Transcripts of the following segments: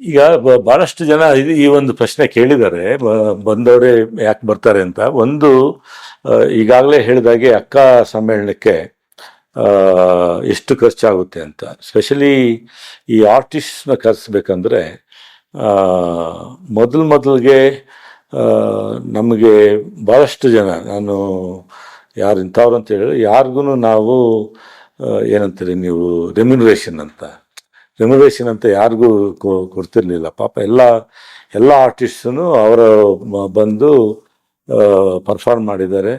ಈಗ ಬಹಳಷ್ಟು ಜನ ಈ ಒಂದು ಪ್ರಶ್ನೆ ಕೇಳಿದ್ದಾರೆ. ಬಂದವರೇ ಯಾಕೆ ಬರ್ತಾರೆ ಅಂತ. ಒಂದು ಈಗಾಗಲೇ ಹೇಳಿದಾಗೆ ಅಕ್ಕ ಸಮ್ಮೇಳನಕ್ಕೆ ಎಷ್ಟು ಖರ್ಚಾಗುತ್ತೆ ಅಂತ. ಸ್ಪೆಷಲಿ ಈ ಆರ್ಟಿಸ್ಟ್ನ ಕರೆಸ್ಬೇಕಂದ್ರೆ ಮೊದಲು ಮೊದಲಿಗೆ ನಮಗೆ ಭಾಳಷ್ಟು ಜನ, ನಾನು ಯಾರು ಇಂಥವ್ರು ಅಂತ ಹೇಳಿದ್ರೆ ಯಾರಿಗೂ ನಾವು ಏನಂತೀರಿ ನೀವು ರೆಮ್ಯುನರೇಷನ್ ಅಂತ. ರೆಮ್ಯುನರೇಷನ್ ಅಂತ ಯಾರಿಗೂ ಕೊಡ್ತಿರ್ಲಿಲ್ಲ. ಪಾಪ ಎಲ್ಲ ಎಲ್ಲ ಆರ್ಟಿಸ್ಟೂ ಅವರ ಬಂದು ಪರ್ಫಾರ್ಮ್ ಮಾಡಿದ್ದಾರೆ.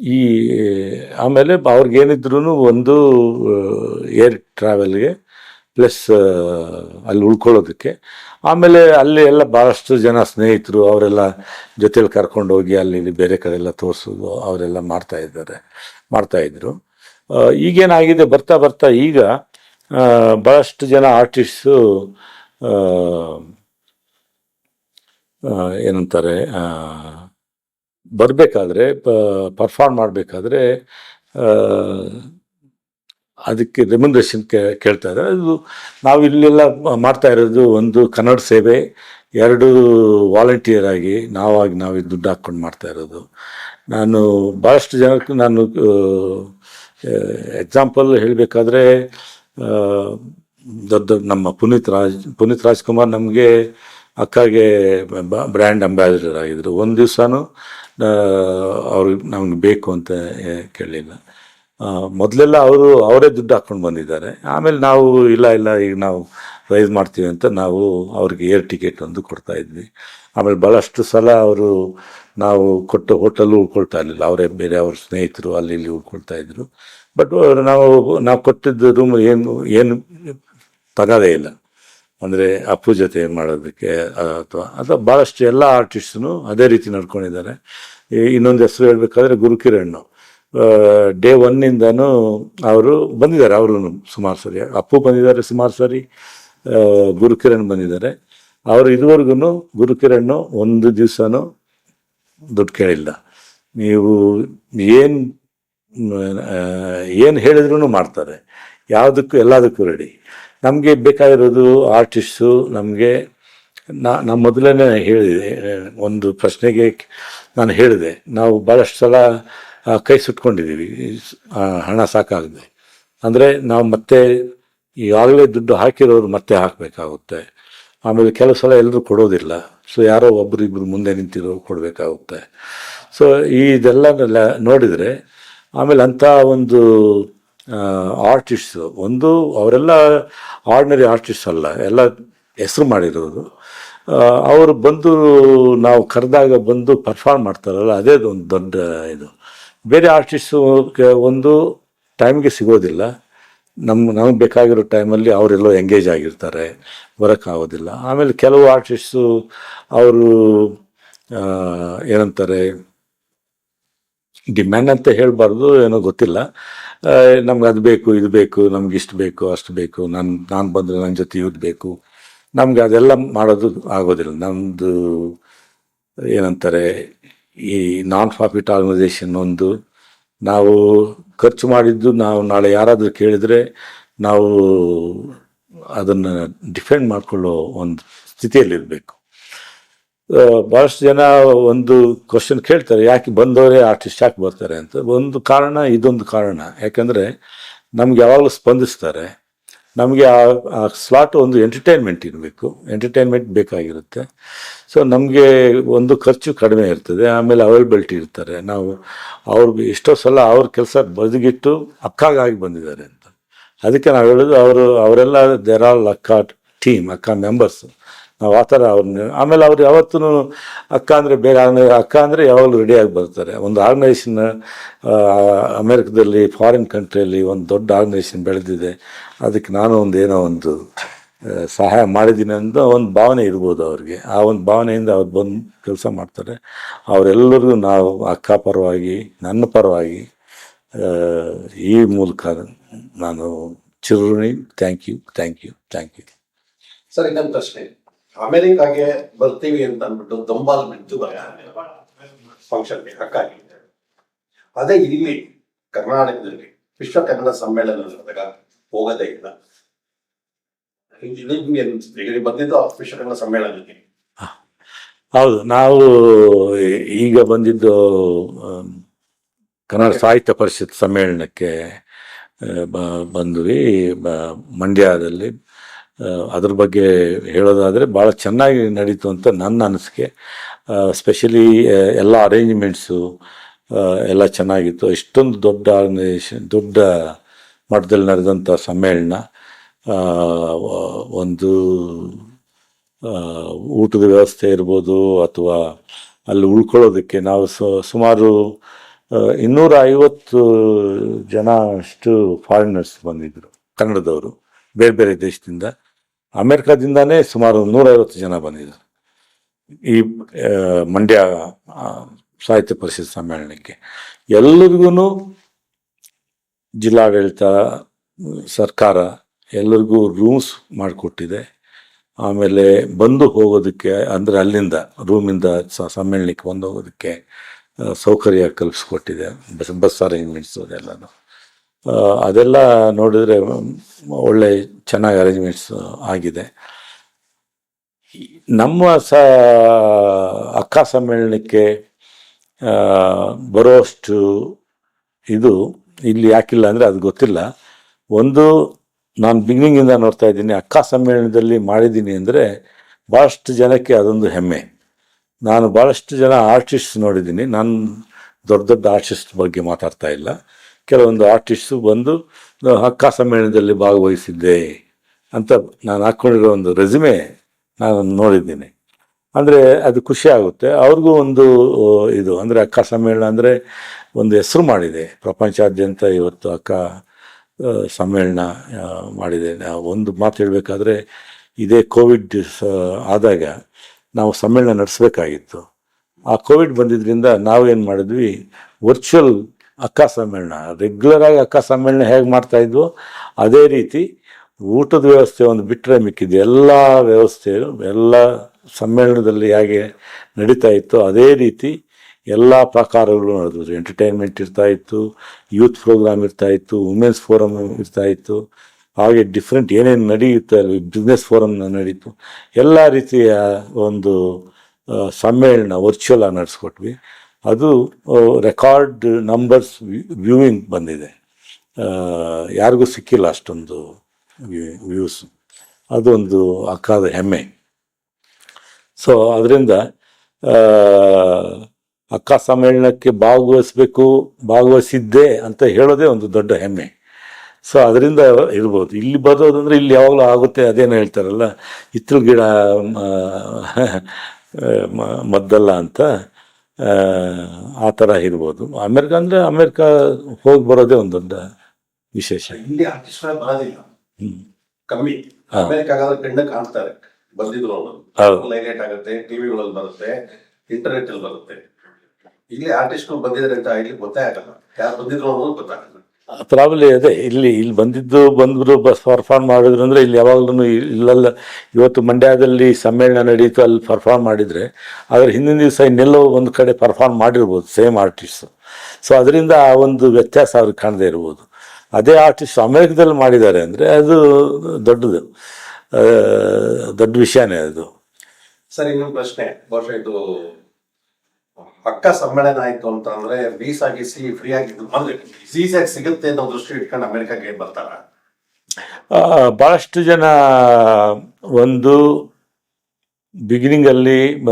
ಈ ಆಮೇಲೆ ಅವ್ರಿಗೇನಿದ್ರು ಒಂದು ಏರ್ ಟ್ರಾವೆಲ್ಗೆ ಪ್ಲಸ್ ಅಲ್ಲಿ ಉಳ್ಕೊಳ್ಳೋದಕ್ಕೆ. ಆಮೇಲೆ ಅಲ್ಲಿ ಎಲ್ಲ ಭಾಳಷ್ಟು ಜನ ಸ್ನೇಹಿತರು ಅವರೆಲ್ಲ ಜೊತೆಲಿ ಕರ್ಕೊಂಡು ಹೋಗಿ ಅಲ್ಲಿ ಬೇರೆ ಕಡೆ ಎಲ್ಲ ತೋರಿಸೋದು ಅವರೆಲ್ಲ ಮಾಡ್ತಾ ಇದ್ದಾರೆ ಮಾಡ್ತಾ ಇದ್ರು. ಆ, ಈಗೇನಾಗಿದೆ, ಬರ್ತಾ ಬರ್ತಾ ಈಗ ಭಾಳಷ್ಟು ಜನ ಆರ್ಟಿಸ್ಟು ಏನಂತಾರೆ ಬರಬೇಕಾದ್ರೆ ಪರ್ಫಾರ್ಮ್ ಮಾಡಬೇಕಾದ್ರೆ ಅದಕ್ಕೆ ರೆಮ್ಯುನರೇಷನ್ ಕೇಳ್ತಾ ಇದ್ದಾರೆ. ಅದು ನಾವು ಇಲ್ಲೆಲ್ಲ ಮಾಡ್ತಾ ಇರೋದು ಒಂದು ಕನ್ನಡ ಸೇವೆ, ಎರಡು ವಾಲಂಟಿಯರ್ ಆಗಿ ನಾವಾಗಿ ನಾವೇ ದುಡ್ಡು ಹಾಕ್ಕೊಂಡು ಮಾಡ್ತಾ ಇರೋದು. ನಾನು ಭಾಳಷ್ಟು ಜನಕ್ಕೆ ನಾನು ಎಕ್ಸಾಂಪಲ್ ಹೇಳಬೇಕಾದ್ರೆ ದೊಡ್ಡ ನಮ್ಮ ಪುನೀತ್ ರಾಜ್, ಪುನೀತ್ ರಾಜ್ಕುಮಾರ್ ನಮಗೆ ಅಕ್ಕಗೆ ಬ್ರ್ಯಾಂಡ್ ಅಂಬಾಸಿಡರ್ ಆಗಿದ್ದರು ಒಂದು ದಿವಸನೂ ಅವ್ರಿಗೆ ನಮ್ಗೆ ಬೇಕು ಅಂತ ಕೇಳಲಿಲ್ಲ ಮೊದಲೆಲ್ಲ ಅವರು, ಅವರೇ ದುಡ್ಡು ಹಾಕ್ಕೊಂಡು ಬಂದಿದ್ದಾರೆ. ಆಮೇಲೆ ನಾವು, ಇಲ್ಲ ಇಲ್ಲ, ಈಗ ನಾವು ರೈಸ್ ಮಾಡ್ತೀವಿ ಅಂತ ನಾವು ಅವ್ರಿಗೆ ಏರ್ ಟಿಕೆಟ್ ಒಂದು ಕೊಡ್ತಾ ಇದ್ವಿ. ಆಮೇಲೆ ಭಾಳಷ್ಟು ಸಲ ಅವರು ನಾವು ಕೊಟ್ಟು ಹೋಟೆಲ್ ಉಳ್ಕೊಳ್ತಾ ಇರಲಿಲ್ಲ. ಅವರೇ ಬೇರೆ ಅವ್ರ ಸ್ನೇಹಿತರು ಅಲ್ಲಿ ಇಲ್ಲಿ ಉಳ್ಕೊಳ್ತಾ ಇದ್ರು. ಬಟ್ ನಾವು ನಾವು ಕೊಟ್ಟಿದ್ದ ರೂಮ್ ಏನು ಏನು ತಗೋದೇ ಇಲ್ಲ. ಅಂದರೆ ಅಪ್ಪು ಜೊತೆ ಮಾಡೋದಕ್ಕೆ ಅಥವಾ ಅಥವಾ ಭಾಳಷ್ಟು ಎಲ್ಲ ಆರ್ಟಿಸ್ಟ್ನು ಅದೇ ರೀತಿ ನಡ್ಕೊಂಡಿದ್ದಾರೆ. ಇನ್ನೊಂದು ಹೆಸರು ಹೇಳಬೇಕಾದ್ರೆ ಗುರುಕಿರಣ್ಣು. ಡೇ ಒನ್ನಿಂದನೂ ಅವರು ಬಂದಿದ್ದಾರೆ. ಅವರು ಸುಮಾರು ಸರಿ. ಅಪ್ಪು ಬಂದಿದ್ದಾರೆ ಸುಮಾರು ಸರಿ. ಗುರುಕಿರಣ್ ಬಂದಿದ್ದಾರೆ. ಅವರು ಇದುವರೆಗೂ ಗುರುಕಿರಣ್ ಒಂದು ದಿವಸನೂ ದುಡ್ಡು ಕೇಳಿಲ್ಲ. ನೀವು ಏನು ಏನು ಹೇಳಿದ್ರು ಮಾಡ್ತಾರೆ. ಯಾವುದಕ್ಕೂ ಎಲ್ಲದಕ್ಕೂ ರೆಡಿ ನಮಗೆ ಬೇಕಾಗಿರೋದು ಆರ್ಟಿಸ್ಟು ನಮಗೆ ನಾ ನಾನು ಮೊದಲನೇ ಹೇಳಿದೆ ಒಂದು ಪ್ರಶ್ನೆಗೆ ನಾನು ಹೇಳಿದೆ. ನಾವು ಭಾಳಷ್ಟು ಸಲ ಕೈ ಸುಟ್ಕೊಂಡಿದ್ದೀವಿ. ಹಣ ಸಾಕಾಗದೆ. ಅಂದರೆ ನಾವು ಮತ್ತೆ ಈಗಾಗಲೇ ದುಡ್ಡು ಹಾಕಿರೋರು ಮತ್ತೆ ಹಾಕಬೇಕಾಗುತ್ತೆ. ಆಮೇಲೆ ಕೆಲವು ಸಲ ಎಲ್ಲರೂ ಕೊಡೋದಿಲ್ಲ. ಸೊ ಯಾರೋ ಒಬ್ಬರು ಇಬ್ರು ಮುಂದೆ ನಿಂತಿರೋ ಕೊಡಬೇಕಾಗುತ್ತೆ. ಸೊ ಇದೆಲ್ಲ ನೋಡಿದರೆ ಆಮೇಲೆ ಅಂಥ ಒಂದು ಆರ್ಟಿಸ್ಟ್ ಒಂದು, ಅವರೆಲ್ಲ ಆರ್ಡಿನರಿ ಆರ್ಟಿಸ್ಟ್ ಅಲ್ಲ, ಎಲ್ಲ ಹೆಸರು ಮಾಡಿರೋದು ಅವರು ಬಂದು ನಾವು ಕರೆದಾಗ ಬಂದು ಪರ್ಫಾರ್ಮ್ ಮಾಡ್ತಾರಲ್ಲ, ಅದೇ ಒಂದು ದೊಡ್ಡ ಇದು. ಬೇರೆ ಆರ್ಟಿಸ್ಟು ಒಂದು ಟೈಮ್ಗೆ ಸಿಗೋದಿಲ್ಲ. ನಮ್ಮ ನಮಗೆ ಬೇಕಾಗಿರೋ ಟೈಮಲ್ಲಿ ಅವರೆಲ್ಲೋ ಎಂಗೇಜ್ ಆಗಿರ್ತಾರೆ ಬರೋಕ್ಕಾಗೋದಿಲ್ಲ ಆಮೇಲೆ ಕೆಲವು ಆರ್ಟಿಸ್ಟು ಅವರು ಏನಂತಾರೆ, ಡಿಮ್ಯಾಂಡ್ ಅಂತ ಹೇಳಬಾರ್ದು, ಏನೋ ಗೊತ್ತಿಲ್ಲ. ನಮ್ಗೆ ಅದು ಬೇಕು, ಇದು ಬೇಕು, ನಮ್ಗೆ ಇಷ್ಟು ಬೇಕು, ಅಷ್ಟು ಬೇಕು, ನಾನು ನಾನು ಬಂದರೆ ನನ್ನ ಜೊತೆ ಇವ್ದು ಬೇಕು. ನಮ್ಗೆ ಅದೆಲ್ಲ ಮಾಡೋದು ಆಗೋದಿಲ್ಲ. ನಮ್ಮದು ಏನಂತಾರೆ, ಈ ನಾನ್ ಪ್ರಾಫಿಟ್ ಆರ್ಗನೈಸೇಷನ್ ಒಂದು, ನಾವು ಖರ್ಚು ಮಾಡಿದ್ದು ನಾವು ನಾಳೆ ಯಾರಾದರೂ ಕೇಳಿದರೆ ನಾವು ಅದನ್ನು ಡಿಫೆಂಡ್ ಮಾಡಿಕೊಳ್ಳೋ ಒಂದು ಸ್ಥಿತಿಯಲ್ಲಿರಬೇಕು. ಭಾಳಷ್ಟು ಜನ ಒಂದು ಕ್ವಶನ್ ಕೇಳ್ತಾರೆ, ಯಾಕೆ ಬಂದವರೇ ಆರ್ಟಿಸ್ಟ್ ಯಾಕೆ ಬರ್ತಾರೆ ಅಂತ. ಒಂದು ಕಾರಣ, ಇದೊಂದು ಕಾರಣ. ಯಾಕಂದರೆ ನಮ್ಗೆ ಯಾವಾಗಲೂ ಸ್ಪಂದಿಸ್ತಾರೆ. ನಮಗೆ ಆ ಆ ಸ್ಲಾಟ್ ಒಂದು ಎಂಟರ್ಟೈನ್ಮೆಂಟ್ ಇರಬೇಕು. ಎಂಟರ್ಟೈನ್ಮೆಂಟ್ ಬೇಕಾಗಿರುತ್ತೆ. ಸೊ ನಮಗೆ ಒಂದು ಖರ್ಚು ಕಡಿಮೆ ಇರ್ತದೆ. ಆಮೇಲೆ ಅವೈಲಬಿಲಿಟಿ ಇರ್ತಾರೆ. ನಾವು ಅವ್ರಿಗೆ ಎಷ್ಟೋ ಸಲ ಅವ್ರ ಕೆಲಸ ಬದುಗಿಟ್ಟು ಅಕ್ಕಾಗಾಗಿ ಬಂದಿದ್ದಾರೆ ಅಂತ. ಅದಕ್ಕೆ ನಾವು ಹೇಳೋದು, ಅವರು, ಅವರೆಲ್ಲ ದೇರ್ ಆಲ್ ಅಕ್ಕ ಟೀಮ್ ಅಕ್ಕ ಮೆಂಬರ್ಸ್ ನಾವು ಆ ಥರ ಅವ್ರನ್ನ, ಆಮೇಲೆ ಅವ್ರು ಯಾವತ್ತೂ ಅಕ್ಕ ಅಂದರೆ ಬೇರೆ ಅಕ್ಕ ಅಂದರೆ ಯಾವಾಗಲೂ ರೆಡಿಯಾಗಿ ಬರ್ತಾರೆ. ಒಂದು ಆರ್ಗನೈಸೇಷನ್ ಅಮೇರಿಕದಲ್ಲಿ ಫಾರಿನ್ ಕಂಟ್ರಿಯಲ್ಲಿ ಒಂದು ದೊಡ್ಡ ಆರ್ಗನೈಸೇಷನ್ ಬೆಳೆದಿದೆ. ಅದಕ್ಕೆ ನಾನು ಒಂದು ಏನೋ ಒಂದು ಸಹಾಯ ಮಾಡಿದ್ದೀನಿ ಅಂತ ಒಂದು ಭಾವನೆ ಇರ್ಬೋದು ಅವ್ರಿಗೆ. ಆ ಒಂದು ಭಾವನೆಯಿಂದ ಅವ್ರು ಬಂದು ಕೆಲಸ ಮಾಡ್ತಾರೆ. ಅವರೆಲ್ಲರಿಗೂ ನಾವು ಅಕ್ಕ ಪರವಾಗಿ, ನನ್ನ ಪರವಾಗಿ ಈ ಮೂಲಕ ನಾನು ಚಿರಋಣಿ thank you thank you thank you sir, ಇನ್ನೊಂದು ಪ್ರಶ್ನೆ. ಅಮೆರಿಕಾಗೆ ಬರ್ತೀವಿ ಅಂತ ಅಂದ್ಬಿಟ್ಟು ದೊಂಬಾಲ್ ಬಿದ್ದು ಫಂಕ್ಷನ್ ಹಕ್ಕಾಗಿ. ಅದೇ ಇಲ್ಲಿ ಕರ್ನಾಟಕದಲ್ಲಿ, ವಿಶ್ವ ಕನ್ನಡ ಸಮ್ಮೇಳನ ನಡೆದಾಗ ಹೋಗೋದೇ ಇಲ್ಲ. ನೀವು ಸಮ್ಮೇಳನಕ್ಕೆ. ಹೌದು, ನಾವು ಈಗ ಬಂದಿದ್ದು ಕನ್ನಡ ಸಾಹಿತ್ಯ ಪರಿಷತ್ ಸಮ್ಮೇಳನಕ್ಕೆ ಬಂದ್ವಿ ಮಂಡ್ಯದಲ್ಲಿ. ಅದ್ರ ಬಗ್ಗೆ ಹೇಳೋದಾದರೆ ಭಾಳ ಚೆನ್ನಾಗಿ ನಡೀತು ಅಂತ ನನ್ನ ಅನಿಸಿಕೆ. ಸ್ಪೆಷಲಿ ಎಲ್ಲ ಅರೇಂಜ್ಮೆಂಟ್ಸು ಎಲ್ಲ ಚೆನ್ನಾಗಿತ್ತು. ಇಷ್ಟೊಂದು ದೊಡ್ಡ ಆರ್ಗನೈಸೇಷನ್ ದೊಡ್ಡ ಮಟ್ಟದಲ್ಲಿ ನಡೆದಂಥ ಸಮ್ಮೇಳನ ಒಂದು ಊಟದ ವ್ಯವಸ್ಥೆ ಇರ್ಬೋದು ಅಥವಾ ಅಲ್ಲಿ ಉಳ್ಕೊಳ್ಳೋದಕ್ಕೆ ನಾವು ಸುಮಾರು ಇನ್ನೂರ ಐವತ್ತು ಜನ ಅಷ್ಟು ಫಾರಿನರ್ಸ್ ಬಂದಿದ್ದರು ಕನ್ನಡದವರು, ಬೇರೆ ಬೇರೆ ದೇಶದಿಂದ. ಅಮೆರಿಕದಿಂದಾನೇ ಸುಮಾರು ನೂರೈವತ್ತು ಜನ ಬಂದಿದ್ದಾರೆ. ಈ ಮಂಡ್ಯ ಸಾಹಿತ್ಯ ಪರಿಷತ್ ಸಮ್ಮೇಳನಕ್ಕೆ. ಎಲ್ಲರಿಗೂ ಜಿಲ್ಲಾಡಳಿತ, ಸರ್ಕಾರ ಎಲ್ಲರಿಗೂ ರೂಮ್ಸ್ ಮಾಡಿಕೊಟ್ಟಿದೆ. ಆಮೇಲೆ ಬಂದು ಹೋಗೋದಕ್ಕೆ, ಅಂದರೆ ಅಲ್ಲಿಂದ, ರೂಮಿಂದ ಸಮ್ಮೇಳನಕ್ಕೆ ಬಂದು ಹೋಗೋದಕ್ಕೆ ಸೌಕರ್ಯ ಕಲ್ಪಿಸ್ಕೊಟ್ಟಿದೆ. ಬಸ್ ಬಸ್ ಅರೇಂಜ್ಮೆಂಟ್ಸ್ ಅದೆಲ್ಲನೂ. ಅದೆಲ್ಲ ನೋಡಿದ್ರೆ ಒಳ್ಳೆ ಚೆನ್ನಾಗಿ ಅರೇಂಜ್ಮೆಂಟ್ಸ್ ಆಗಿದೆ. ನಮ್ಮ ಸ, ಅಕ್ಕ ಸಮ್ಮೇಳನಕ್ಕೆ ಬರೋಷ್ಟು ಇದು ಇಲ್ಲಿ ಯಾಕಿಲ್ಲ ಅಂದರೆ ಅದು ಗೊತ್ತಿಲ್ಲ. ಒಂದು, ನಾನು ಬಿಗಿನಿಂಗಿಂದ ನೋಡ್ತಾ ಇದ್ದೀನಿ, ಅಕ್ಕ ಸಮ್ಮೇಳನದಲ್ಲಿ ಮಾಡಿದ್ದೀನಿ ಅಂದರೆ ಭಾಳಷ್ಟು ಜನಕ್ಕೆ ಅದೊಂದು ಹೆಮ್ಮೆ. ನಾನು ಭಾಳಷ್ಟು ಜನ ಆರ್ಟಿಸ್ಟ್ ನೋಡಿದ್ದೀನಿ. ನಾನು ದೊಡ್ಡ ದೊಡ್ಡ ಆರ್ಟಿಸ್ಟ್ ಬಗ್ಗೆ ಮಾತಾಡ್ತಾ ಇಲ್ಲ. ಕೆಲವೊಂದು ಆರ್ಟಿಸ್ಟು ಬಂದು ಹಕ್ಕ ಸಮ್ಮೇಳನದಲ್ಲಿ ಭಾಗವಹಿಸಿದ್ದೆ ಅಂತ ನಾನು ಹಾಕ್ಕೊಂಡಿರೋ ಒಂದು ರೆಸ್ಯೂಮೆ ನಾನು ನೋಡಿದ್ದೀನಿ. ಅಂದರೆ ಅದು ಖುಷಿ ಆಗುತ್ತೆ. ಅವ್ರಿಗೂ ಒಂದು ಇದು, ಅಂದರೆ ಅಕ್ಕ ಸಮ್ಮೇಳನ ಅಂದರೆ ಒಂದು ಹೆಸರು ಮಾಡಿದೆ. ಪ್ರಪಂಚಾದ್ಯಂತ ಇವತ್ತು ಅಕ್ಕ ಸಮ್ಮೇಳನ ಮಾಡಿದೆ. ಒಂದು ಮಾತು ಹೇಳಬೇಕಾದ್ರೆ, ಇದೇ ಕೋವಿಡ್ ಆದಾಗ ನಾವು ಸಮ್ಮೇಳನ ನಡೆಸಬೇಕಾಗಿತ್ತು. ಆ ಕೋವಿಡ್ ಬಂದಿದ್ದರಿಂದ ನಾವೇನು ಮಾಡಿದ್ವಿ ವರ್ಚುವಲ್ ಅಕ್ಕ ಸಮ್ಮೇಳನ ರೆಗ್ಯುಲರ್ ಆಗಿ ಅಕ್ಕ ಸಮ್ಮೇಳನ ಹೇಗೆ ಮಾಡ್ತಾ ಇದ್ವೋ ಅದೇ ರೀತಿ ಊಟದ ವ್ಯವಸ್ಥೆ ಒಂದು ಬಿಟ್ಟರೆ ಮಿಕ್ಕಿದ್ದು ಎಲ್ಲ ವ್ಯವಸ್ಥೆ ಎಲ್ಲ ಸಮ್ಮೇಳನದಲ್ಲಿ ಹೇಗೆ ನಡೀತಾ ಇತ್ತು ಅದೇ ರೀತಿ ಎಲ್ಲ ಪ್ರಕಾರಗಳು ನಡೆದ್ರು ಎಂಟರ್ಟೈನ್ಮೆಂಟ್ ಇರ್ತಾ ಇತ್ತು ಯೂತ್ ಪ್ರೋಗ್ರಾಮ್ ಇರ್ತಾ ಇತ್ತು ವುಮೆನ್ಸ್ ಫೋರಮ್ ಇರ್ತಾ ಇತ್ತು. ಹಾಗೆ ಡಿಫ್ರೆಂಟ್ ಏನೇನು ನಡೆಯುತ್ತೆ ಅಲ್ಲಿ ಬಿಸ್ನೆಸ್ ಫೋರಮ್ ನಡೀತು. ಎಲ್ಲ ರೀತಿಯ ಒಂದು ಸಮ್ಮೇಳನ ವರ್ಚುವಲ್ ಆಗಿ ನಡೆಸ್ಕೊಟ್ವಿ. ಅದು ರೆಕಾರ್ಡ್ ನಂಬರ್ಸ್ ವ್ಯೂವಿಂಗ್ ಬಂದಿದೆ. ಯಾರಿಗೂ ಸಿಕ್ಕಿಲ್ಲ ಅಷ್ಟೊಂದು ವ್ಯೂಸ್ ಅದೊಂದು ಅಕ್ಕಾದ ಹೆಮ್ಮೆ. ಸೊ ಅದರಿಂದ ಅಕ್ಕ ಸಮ್ಮೇಳನಕ್ಕೆ ಭಾಗವಹಿಸ್ಬೇಕು, ಭಾಗವಹಿಸಿದ್ದೆ ಅಂತ ಹೇಳೋದೇ ಒಂದು ದೊಡ್ಡ ಹೆಮ್ಮೆ. ಸೊ ಅದರಿಂದ ಇರ್ಬೋದು. ಇಲ್ಲಿ ಬರೋದಂದ್ರೆ ಇಲ್ಲಿ ಯಾವಾಗಲೂ ಆಗುತ್ತೆ, ಅದೇನು ಹೇಳ್ತಾರಲ್ಲ ಹಿತ್ತಲು ಗಿಡ ಮದ್ದಲ್ಲ ಅಂತ. ಆ, ಥರ ಇರ್ಬೋದು. ಅಮೇರಿಕ ಅಂದರೆ ಅಮೇರಿಕ ಹೋಗಿ ಬರೋದೇ ಒಂದು ದೊಡ್ಡ ವಿಶೇಷ ಇಲ್ಲಿ ಆರ್ಟಿಸ್ಟ್ ಬರೋದಿಲ್ಲ. ಹ್ಮ್. ಕಮ್ಮಿ. ಅಮೆರಿಕಾಗಾದ್ರೆ ಕಣ್ಣ ಕಾಣ್ತಾರೆ. ಬಂದಿದ್ರು. ಅವರು ಲೈಲೈಟ್ ಆಗುತ್ತೆ ಟಿವಿಗಳಲ್ಲಿ ಬರುತ್ತೆ ಇಂಟರ್ನೆಟ್ ಅಲ್ಲಿ ಬರುತ್ತೆ. ಇಲ್ಲಿ ಆರ್ಟಿಸ್ಟ್ಗಳು ಬಂದಿದ್ರೆ ಅಂತ ಇಲ್ಲಿ ಗೊತ್ತೇ ಆಗಲ್ಲ. ಯಾರು ಬಂದಿದ್ರು ಅನ್ನೋದು ಗೊತ್ತಾಗಲ್ಲ. ಪ್ರಾಬ್ಲಿ ಅದೇ ಇಲ್ಲಿ ಇಲ್ಲಿ ಬಂದಿದ್ದು, ಬಂದ್ರು ಬಸ್ ಪರ್ಫಾರ್ಮ್ ಮಾಡಿದ್ರು ಅಂದರೆ ಇಲ್ಲಿ ಯಾವಾಗಲೂ ಇಲ್ಲೆಲ್ಲ. ಇವತ್ತು ಮಂಡ್ಯದಲ್ಲಿ ಸಮ್ಮೇಳನ ನಡೀತು, ಅಲ್ಲಿ ಪರ್ಫಾರ್ಮ್ ಮಾಡಿದರೆ. ಆದರೆ ಹಿಂದಿನ ದಿವಸ ಇನ್ನೆಲ್ಲೋ ಒಂದು ಕಡೆ ಪರ್ಫಾರ್ಮ್ ಮಾಡಿರ್ಬೋದು ಸೇಮ್ ಆರ್ಟಿಸ್ಟು ಸೊ ಅದರಿಂದ ಆ ಒಂದು ವ್ಯತ್ಯಾಸ ಅವ್ರಿಗೆ ಕಾಣದೇ ಇರ್ಬೋದು. ಅದೇ ಆರ್ಟಿಸ್ಟ್ ಅಮೇರಿಕದಲ್ಲಿ ಮಾಡಿದ್ದಾರೆ ಅಂದರೆ ಅದು ದೊಡ್ಡದು. ದೊಡ್ಡ ವಿಷಯನೇ ಅದು. ಸರ್, ಇನ್ನೊಂದು ಪ್ರಶ್ನೆ. ಇದು ಅಕ್ಕ ಸಮ್ಮೇಳನ ಆಯ್ತು ಅಂತ ಅಂದ್ರೆ ವೀಸಾ ಗೀಸಿ ಫ್ರೀ ಆಗಿ ಅಂದ್ರೆ ಈಸಿಯಾಗಿ ಸಿಗುತ್ತೆ ಅನ್ನೋ ದೃಷ್ಟಿ ಇಟ್ಕೊಂಡು ಅಮೆರಿಕಾಗೆ ಬರ್ತಾರ? ಆ, ಭಾಳಷ್ಟು ಜನ ಒಂದು ಬಿಗಿನಿಂಗಲ್ಲಿ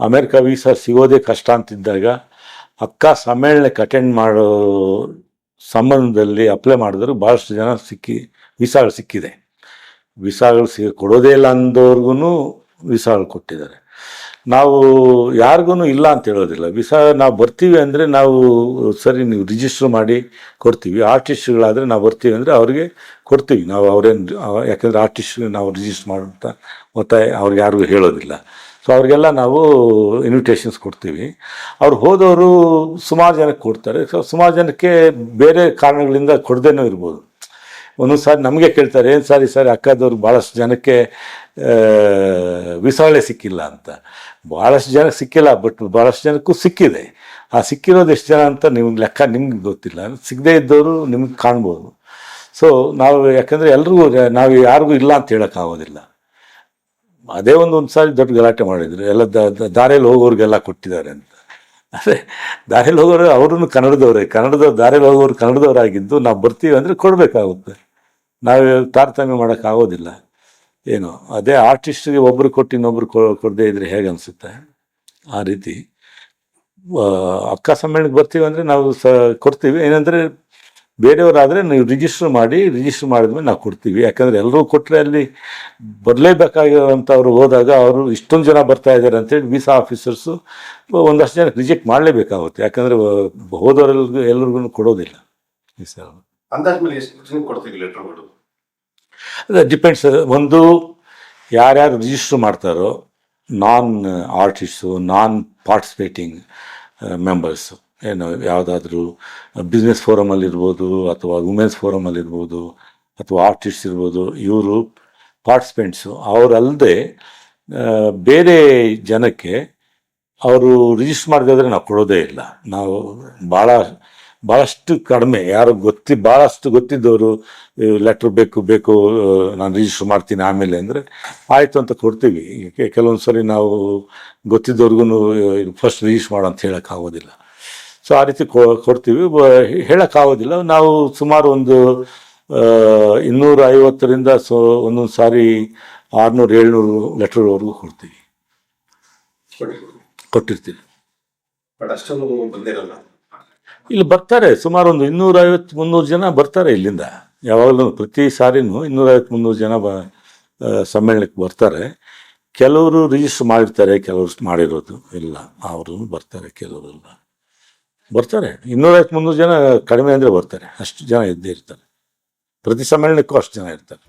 ಅಮೆರಿಕ ವೀಸಾ ಸಿಗೋದೇ ಕಷ್ಟ ಅಂತಿದ್ದಾಗ ಅಕ್ಕ ಸಮ್ಮೇಳನಕ್ಕೆ ಅಟೆಂಡ್ ಮಾಡೋ ಸಂಬಂಧದಲ್ಲಿ ಅಪ್ಲೈ ಮಾಡಿದ್ರು ಭಾಳಷ್ಟು ಜನ ಸಿಕ್ಕಿ ವೀಸಾಗಳು ಸಿಕ್ಕಿದೆ. ವೀಸಾಗಳು ಸಿ ಕೊಡೋದೇ ಇಲ್ಲ ಅಂದವ್ರಿಗೂ ವೀಸಾಗಳು ಕೊಟ್ಟಿದ್ದಾರೆ. ನಾವು ಯಾರಿಗೂ ಇಲ್ಲ ಅಂತ ಹೇಳೋದಿಲ್ಲ. ವಿಸಾ ನಾವು ಬರ್ತೀವಿ ಅಂದರೆ ನಾವು ಸರಿ ನೀವು ರಿಜಿಸ್ಟರ್ ಮಾಡಿ ಕೊಡ್ತೀವಿ. ಆರ್ಟಿಸ್ಟ್ಗಳಾದರೆ ನಾವು ಬರ್ತೀವಿ ಅಂದರೆ ಅವ್ರಿಗೆ ಕೊಡ್ತೀವಿ. ನಾವು ಅವ್ರೇನು, ಯಾಕಂದರೆ ಆರ್ಟಿಸ್ಟ್ ನಾವು ರಿಜಿಸ್ಟರ್ ಮಾಡುವಂಥ ಒತ್ತಾಯ ಅವ್ರಿಗೆ ಯಾರಿಗೂ ಹೇಳೋದಿಲ್ಲ. ಸೊ ಅವ್ರಿಗೆಲ್ಲ ನಾವು ಇನ್ವಿಟೇಷನ್ಸ್ ಕೊಡ್ತೀವಿ. ಅವ್ರು ಹೋದವರು ಸುಮಾರು ಜನಕ್ಕೆ ಕೊಡ್ತಾರೆ. ಸೊ ಸುಮಾರು ಜನಕ್ಕೆ ಬೇರೆ ಕಾರಣಗಳಿಂದ ಕೊಡದೇನೂ ಇರ್ಬೋದು. ಒಂದೊಂದು ಸಾರಿ ನಮಗೆ ಕೇಳ್ತಾರೆ, ಏನು ಸಾರಿ ಸಾರಿ ಅಕ್ಕದವ್ರು ಭಾಳಷ್ಟು ಜನಕ್ಕೆ ವಿಸಾಳೆ ಸಿಕ್ಕಿಲ್ಲ ಅಂತ. ಭಾಳಷ್ಟು ಜನಕ್ಕೆ ಸಿಕ್ಕಿಲ್ಲ, ಬಟ್ ಭಾಳಷ್ಟು ಜನಕ್ಕೂ ಸಿಕ್ಕಿದೆ. ಆ ಸಿಕ್ಕಿರೋದು ಎಷ್ಟು ಜನ ಅಂತ ನಿಮ್ಗೆ ಲೆಕ್ಕ ನಿಮ್ಗೆ ಗೊತ್ತಿಲ್ಲ. ಸಿಗದೇ ಇದ್ದವರು ನಿಮ್ಗೆ ಕಾಣ್ಬೋದು. ಸೊ ನಾವು ಯಾಕಂದರೆ ಎಲ್ರಿಗೂ, ನಾವು ಯಾರಿಗೂ ಇಲ್ಲ ಅಂತ ಹೇಳೋಕ್ಕಾಗೋದಿಲ್ಲ ಅದೇ ಒಂದು ಒಂದು ಸಾರಿ ದೊಡ್ಡ ಗಲಾಟೆ ಮಾಡಿದ್ರು. ಎಲ್ಲ ದಾರಿಯಲ್ಲಿ ಹೋಗೋರಿಗೆಲ್ಲ ಕೊಟ್ಟಿದ್ದಾರೆ ಅಂತ. ಅದೇ, ದಾರಿಯಲ್ಲಿ ಹೋಗೋರು ಅವ್ರೂ ಕನ್ನಡದವರೇ. ಕನ್ನಡದ ದಾರಿಯಲ್ಲಿ ಹೋಗೋರು ಕನ್ನಡದವರಾಗಿದ್ದು ನಾವು ಬರ್ತೀವಿ ಅಂದರೆ ಕೊಡಬೇಕಾಗುತ್ತೆ. ನಾವು ತಾರತಮ್ಯ ಮಾಡೋಕ್ಕಾಗೋದಿಲ್ಲ. ಏನು, ಅದೇ ಆರ್ಟಿಸ್ಟ್ಗೆ ಒಬ್ಬರು ಕೊಟ್ಟು ಇನ್ನೊಬ್ರು ಕೊಡದೇ ಇದ್ರೆ ಹೇಗೆ ಅನಿಸುತ್ತೆ? ಆ ರೀತಿ. ಅಕ್ಕ ಸಮ್ಮೇಳನಕ್ಕೆ ಬರ್ತೀವಿ ಅಂದರೆ ನಾವು ಸ, ಕೊಡ್ತೀವಿ. ಏನಂದರೆ ಬೇರೆಯವರಾದರೆ ನೀವು ರಿಜಿಸ್ಟರ್ ಮಾಡಿ ರಿಜಿಸ್ಟರ್ ಮಾಡಿದ್ಮೇಲೆ ನಾವು ಕೊಡ್ತೀವಿ. ಯಾಕಂದರೆ ಎಲ್ಲರೂ ಕೊಟ್ಟರೆ ಅಲ್ಲಿ ಬರಲೇಬೇಕಾಗಿರೋಂಥವ್ರು ಹೋದಾಗ ಅವರು ಇಷ್ಟೊಂದು ಜನ ಬರ್ತಾ ಇದ್ದಾರೆ ಅಂತೇಳಿ ವೀಸಾ ಆಫೀಸರ್ಸು ಒಂದಷ್ಟು ಜನ ರಿಜೆಕ್ಟ್ ಮಾಡಲೇಬೇಕಾಗುತ್ತೆ. ಯಾಕಂದರೆ ಹೋದವರೆಲ್ರಿಗೂ ಎಲ್ರಿಗೂ ಕೊಡೋದಿಲ್ಲ. ವೀಸಾ ಅಂದಾಜ್ ಎಷ್ಟು ಜನಕ್ಕೆ ಕೊಡ್ತೀವಿ ಅದು ಡಿಪೆಂಡ್ಸ್ ಒಂದು ಯಾರ್ಯಾರು ರಿಜಿಸ್ಟರ್ ಮಾಡ್ತಾರೋ non artist non participating members ಏನು ಯಾವುದಾದ್ರೂ ಬಿಸ್ನೆಸ್ ಫೋರಮಲ್ಲಿ ಇರ್ಬೋದು ಅಥವಾ ವುಮೆನ್ಸ್ ಫೋರಮಲ್ಲಿ ಇರ್ಬೋದು ಅಥವಾ ಆರ್ಟಿಸ್ಟ್ ಇರ್ಬೋದು, ಇವರು ಪಾರ್ಟಿಸಿಪೆಂಟ್ಸು ಅವರಲ್ಲದೆ ಬೇರೆ ಜನಕ್ಕೆ ಅವರು ರಿಜಿಸ್ಟರ್ ಮಾಡದಿದ್ರೆ ನಾವು ಕೊಡೋದೇ ಇಲ್ಲ. ನಾವು ಭಾಳ ಭಾಳಷ್ಟು ಕಡಿಮೆ. ಯಾರು ಗೊತ್ತಿ ಭಾಳಷ್ಟು ಗೊತ್ತಿದ್ದವರು ಲೆಟ್ರ್ ಬೇಕು ಬೇಕು ನಾನು ರಿಜಿಸ್ಟರ್ ಮಾಡ್ತೀನಿ ಆಮೇಲೆ ಅಂದರೆ ಆಯಿತು ಅಂತ ಕೊಡ್ತೀವಿ. ಕೆಲವೊಂದು ಸರಿ ನಾವು ಗೊತ್ತಿದ್ದವ್ರಿಗೂ ಫಸ್ಟ್ ರಿಜಿಸ್ಟರ್ ಮಾಡೋ ಅಂತ ಹೇಳೋಕ್ಕಾಗೋದಿಲ್ಲ ಸೊ ಆ ರೀತಿ ಕೊಡ್ತೀವಿ. ಹೇಳೋಕ್ಕಾಗೋದಿಲ್ಲ ನಾವು ಸುಮಾರು ಒಂದು ಇನ್ನೂರ ಐವತ್ತರಿಂದ ಸೊ ಒಂದೊಂದು ಸಾರಿ ಆರುನೂರು ಏಳ್ನೂರು ಲೆಟ್ರ್ವರೆಗೂ ಕೊಡ್ತೀವಿ. ಕೊಟ್ಟಿರ್ತೀವಿ. ಬಟ್ ಅಷ್ಟೊಂದು ಬಂದಿರಲ್ಲ. ಇಲ್ಲಿ ಬರ್ತಾರೆ ಸುಮಾರು ಒಂದು ಇನ್ನೂರ ಐವತ್ತು ಮುನ್ನೂರು ಜನ ಬರ್ತಾರೆ ಇಲ್ಲಿಂದ. ಯಾವಾಗಲೂ ಪ್ರತಿ ಸಾರಿನೂ ಇನ್ನೂರೈವತ್ತು ಮುನ್ನೂರು ಜನ ಬ ಸಮ್ಮೇಳನಕ್ಕೆ ಬರ್ತಾರೆ. ಕೆಲವರು ರಿಜಿಸ್ಟರ್ ಮಾಡಿರ್ತಾರೆ, ಕೆಲವರು ಮಾಡಿರೋದು ಇಲ್ಲ. ಅವರು ಬರ್ತಾರೆ ಕೆಲವರೆಲ್ಲ ಬರ್ತಾರೆ. ಇನ್ನೂರೈವತ್ತು ಮುನ್ನೂರು ಜನ ಕಡಿಮೆ ಅಂದರೆ ಬರ್ತಾರೆ. ಅಷ್ಟು ಜನ ಇದ್ದೇ ಇರ್ತಾರೆ. ಪ್ರತಿ ಸಮ್ಮೇಳನಕ್ಕೂ ಅಷ್ಟು ಜನ ಇರ್ತಾರೆ.